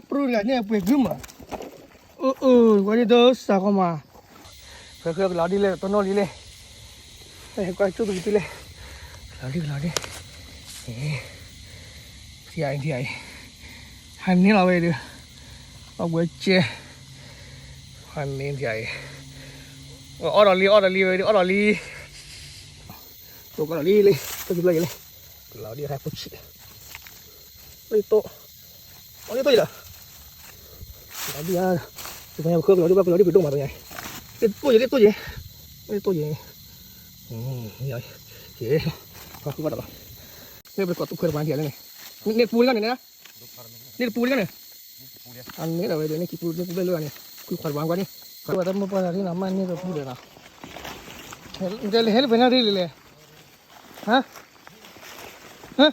prulanya apa gema? Uh uh, uh-uh, kau ni dosa kau mah. Kau kau lari le, tono lari le. Eh, kau itu begitu le. Lari lari. Eh, tiai tiai. hari lah wei dia. Aku je. Hanya tiai. Oh, orang li, orang li, orang li. Tukar li le, tukar lagi le. Lari repot. Itu. और ये तो इधर अभी यार तो मैं खोल लड़ी बाप लड़ी बिटो मारो यार ये तो ये ये तो ये ये तो ये यार ये काफी बड़ा ये बस कतु फिर बांध दिया ने ने पूल का ने ना ने पूल का ने अन्य रवे देने की पूल ने पूल का ने कोई खरबांग का ने खरबांग में पर अरे नाम अन्य का पूल देना हेल हेल बना रही ले हां हां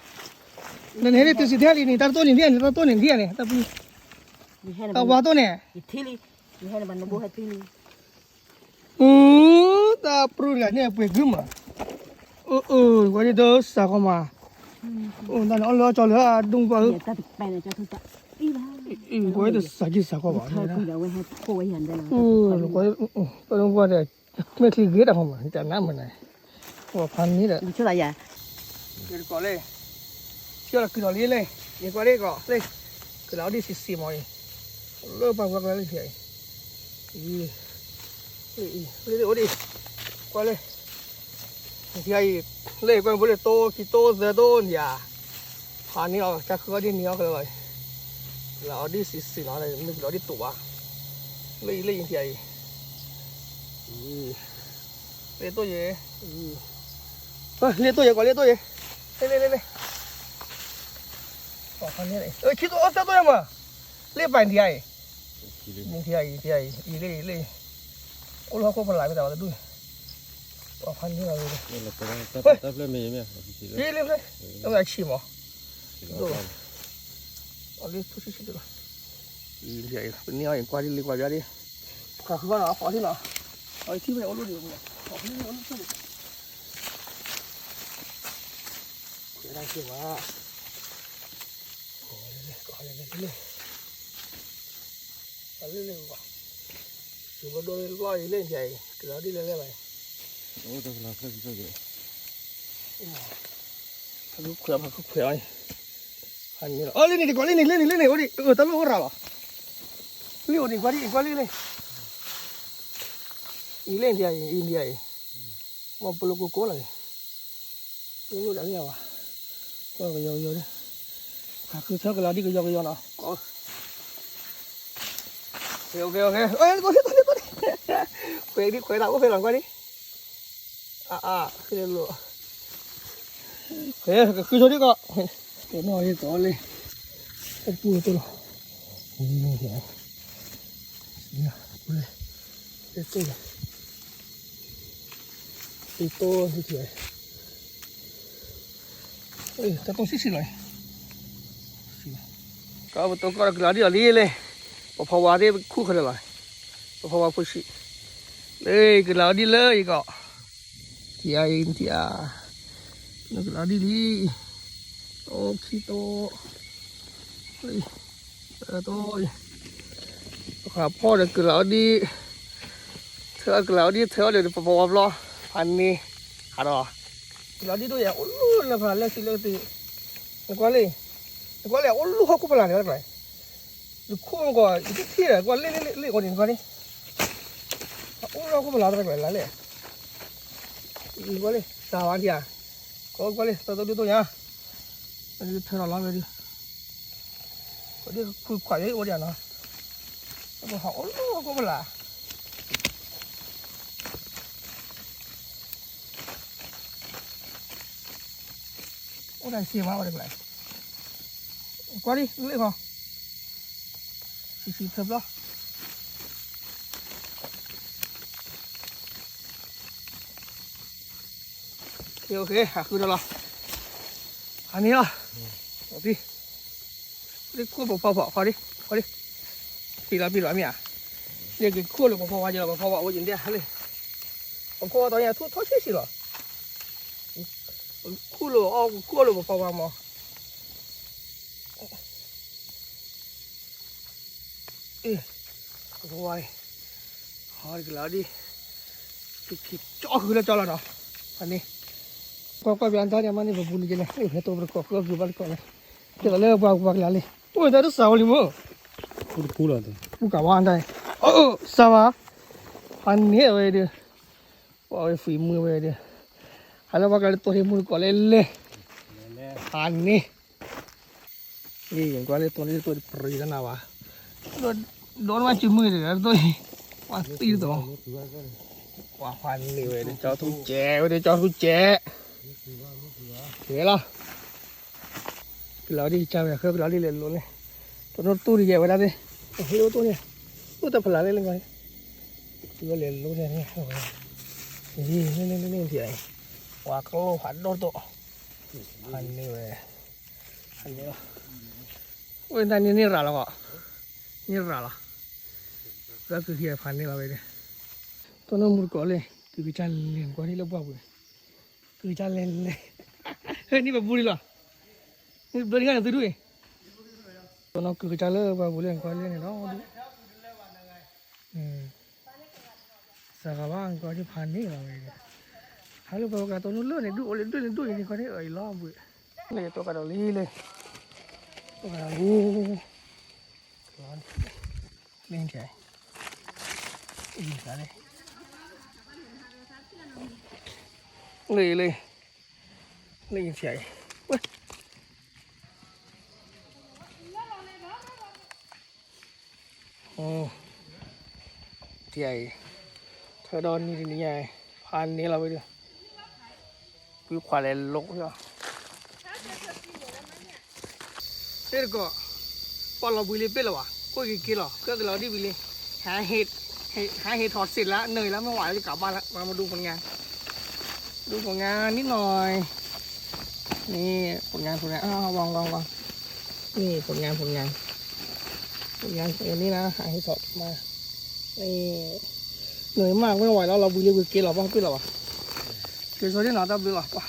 ને એને તીસી થેલી નહીં તાર તો નહીં દે ને તાર તો નહીં દે ને તાર પેલી này, વાતો ને થેલી હેને મને બહુ હતી નહીં ઓ તા પ્રુલા ને પે ગમા ઓ ઓ કોની તો સાકો માં ઓ ના નો લો ચોલ હા ડુંગ પર તા પાઈ ને ચોલ તા Ừ, ừ, ừ quay được ừ, sao chứ sao có bỏ nữa Ừ, quay, tôi không qua Mấy khi ghế đâu không mà, chả nắm mà này. Ủa, phân như đó. Chưa lại dạ. Chưa có lên. ทีเราคือตอนนี้เลยยังก็ไี้ก่็เลยคือเราดีสิสี่มอยเริ่มปักวักแล้วเฉยอีอีอีเรื่อยๆดีก็เลยเฉยเลยก็ไม่ได้โตกี่โตเจือโตเนี่ยผ่านนี้เราจะคือก็ดีเหนียวกันเลยเราดีสิสี่มอยเลยนึกเราดีตัวเลยเลยเฉยอีเลีอยตัวเยอะอีเลี้ยตัวเยอะก่อนเลีอยตัวเยอะเลื้อเลี้ยเลี้ย바판이 네. 어, 키도없다도야 뭐. 레반디아 이. 디아 이, 디아 이, 이 레, 이 레. 올라가고벌라안되 다. 두. 바판이가그 래. 올라따라따라매매 야. 이 레, 이 레. 내가치 모. 또. 어디투시시들 어. 이 레, 니야인과리리과 리. 가그만 와. 어디 나. 어, 팀에올라오지 뭐. 어, 그냥올라오 지. 그래가지고 와. လေအလေးလေးပါဒီဘတော်လေးသွားရင်လည်းကြိုင်ကြာတိလည်းလည်းပါဟုတ်တယ်လားဆက်ကြည့်ကြည့်အခုခွာမှာခွာရင်ဟာနေတော့အော်လေးနေဒီကောလေးနေလေးနေလေးနေဟိုဒီတလုံးဟောရပါလေးဟိုဒီကွာဒီကွာလေးလေးอีเล่นเดียอีเดียมาปลุกกูโกเลยปลุกกูเดี๋ยวนี้วะก็ยาวๆเลย그래서그라디그여기연 어. 어. 오케이오케이오케 이. 어이꼬리꼬리꼬 리. 꼬리꼬리나고배랑꼬 리. 아아그래 로. 그래그소리 가. 너이제떨 리. 오뿌로떨 어. 오이 야. 야원래이쪽에이또이렇 게. 에, 자동시시 래. ก็ตัวก็กลาดีอะไรเลยพอพว่าได้คู่ขนาเลยพอพว่าพูดสิเลยกลาดีเลยก็ทีย่ไน้ที่อ่ะกลาดีลีโอคโตเฮ้ยอตัวขาพ่อเด็กกลาดี เธอกลาดีเธอเดี๋ยวพอว่าล้อพันนี้หาดอกลาดีด้วยอญ่โอ้แล้วพันแล้วสิแล้วสิก็เลยก็เลยอุ้ลูกเขาคุ้มพลังเยอะเลยลูกคุ้มก็ที่ที่เลยก็เลยล่นเล่นเล้่นก็ดีก็ดีอุ้ลูกเขาคุ้มพลังเยอะเลยแล้วเลยก็เลยสาวันที่อ่ะก็กเลยตัวตั้ดูตัวยาอันนี้เท่าไรเลยดิก็ดีคือขวายอยู่วันเดียนะแล้วก็หาอ้ลูกเขาคุ้มพลังอุ้ลูกเสียลากเลยก็เลย好的，你那个，谁谁看不到？OK，还活着了，还没啊？嗯。好的，你过不泡，泡，好的，好的。背了背了面，那个过了不泡泡你了不泡泡我今天嘞，我跑跑导演在，头休息了。哭了啊，过了不泡泡吗？ิโอ้ยหอยกลาดิคิดจ่อคือลจ่อละเนาะอันนี้ก็ก็เป็นท่านี่ยมันนี่แบบบุญจริงเลยเฮ้ยตัวประกอบก็คือบาลก่อนเลยเดี๋ยวเลิกบาลบาลแล้วเลยโอ้ยแต่ตุอสาวเลยมั้งพูดูเลยพูดกับวานได้โอ้สาวอันนี้เว้ยเดียวโอ้ยฝีมือเว้ยเดียวฮัลโหลบาลตัวที่มุดก็เลยเลยอันนี้นี่อย่างกว็เลยตัวนี้ตัวปรีกันนะวะ đón qua chữ mươi để tôi qua tiêu tổ qua khoan người để cho thu chè để cho thu chè thế là lão đi chào nhà khơi lão đi liền luôn này tôi nó tu đi về đây đi hiểu tôi nè tôi tập lại lên rồi tôi liền luôn này đi lên lên lên thì này qua câu phản đốt tổ phản này về phản này โอ้ยนั่นนี่นี่ร้านละก็นี่ร้านละแล้วคือเฮียพันนี่เราไปเลยตัวนั้นมุดก่อนเลย คือิจันเลี้ยงกว่านี่แล้วบ้าเลยคือิจันเลียงเลย เฮ้ยนี่แบบบุรีหรอนี่เบริงานซื้อด้วยตัวนั้นคือิจันเล่บ้าบุรีเลี้ยงกว่าเลี้ยงเนาะอืมสากว่างก็ที่พันนี่เราไปเลยฮัลโหลบอกกัตัวนู้นเลื่อนเนี่ยดูโอเล่ด้วยเล่นด้วยนี่เนนีด้เอ่ยล้อมเลยเลยตัวกระดอลีเลยตัวกระดอลูร้อนเล่นใจเลยเลยเลยเสียโอ้ใหญ่เธอดอนนี่นี่ใหญ่พันนี้เราไปดูวิวขวาเลยลกเหรอเด็กก็ปอลบุลีเป็่หรอวะกูกี่กิโลก็เราดีบุลีหาเห็ดหาเห็ดถอดเสร็จแล้วเหนื่อยแล้วไม่ไหวจะกลับบ้านแล้วมามาดูผลงาน ดูผลงานนิดหน่อยนี่ผลงานผลงานอ้าววองลองวองนี่ผลงานผลงานผลงานอันนี้นะหาเห็ดถอดมานี่เหนื่อยมากไม่ไหวแล้วเราบุรีบุรีเกลยอบ้างพี่ราอวะเกลยวโซนนี่หนาตาบุรีหรอปะ